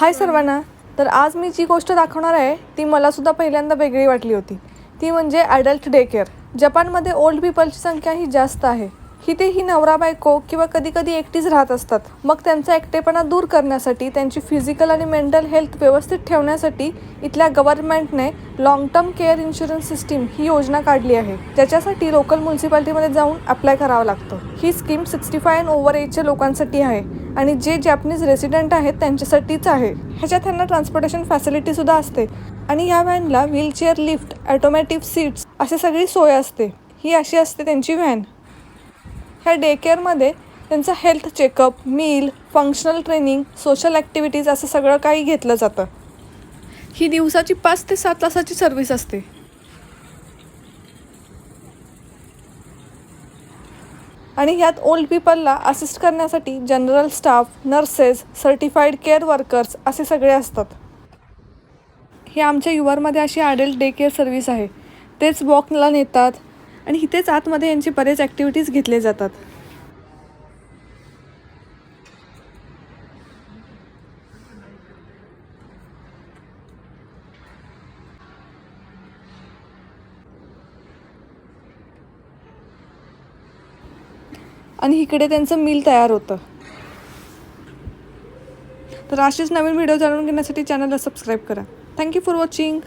हाय सर्वांना. तर आज मी जी गोष्ट दाखवणार आहे ती मलासुद्धा पहिल्यांदा वेगळी वाटली होती. ती म्हणजे ॲडल्ट डे केअर जपानमध्ये ओल्ड पीपलची संख्या ही जास्त आहे. इथे ही नवरा बायको किंवा कधी कधी एकटीच राहत असतात. मग त्यांचा एकटेपणा दूर करण्यासाठी त्यांची फिजिकल आणि मेंटल हेल्थ व्यवस्थित ठेवण्यासाठी इथल्या गव्हर्नमेंटने long term care insurance system ही योजना काढली आहे. ज्याच्यासाठी लोकल म्युन्सिपाल्टीमध्ये जाऊन अप्लाय करावं लागतं. ही scheme sixty five and over एजच्या लोकांसाठी आहे. आणि जे जॅपनीज रेसिडेंट आहेत त्यांच्यासाठीच आहे. ह्याच्यात त्यांना ट्रान्सपोर्टेशन फॅसिलिटीसुद्धा असते. आणि ह्या व्हॅनला व्हीलचेअर लिफ्ट ॲटोमॅटिक सीट्स अशी सगळी सोय असते. ही अशी असते त्यांची व्हॅन. ह्या डे केअरमध्ये त्यांचं health checkup meal functional training social activities असं सगळं काही घेतलं जातं. ही दिवसाची पाच ते सात तासाची सर्व्हिस असते. आणि ह्यात ओल्ड पीपलला असिस्ट करण्यासाठी general staff nurses certified care workers असे सगळे असतात. हे आमच्या युवरमध्ये अशी ॲडल्ट डे केअर सर्व्हिस आहे. तेच वॉकला नेतात आणि इथेच आतमध्ये यांचे बरेच ॲक्टिव्हिटीज घेतले जातात. आणि इकडे त्यांचं मील तयार होतं. तर असेच नवीन व्हिडिओ जाणून घेण्यासाठी चॅनलला सबस्क्राईब करा. Thank you for watching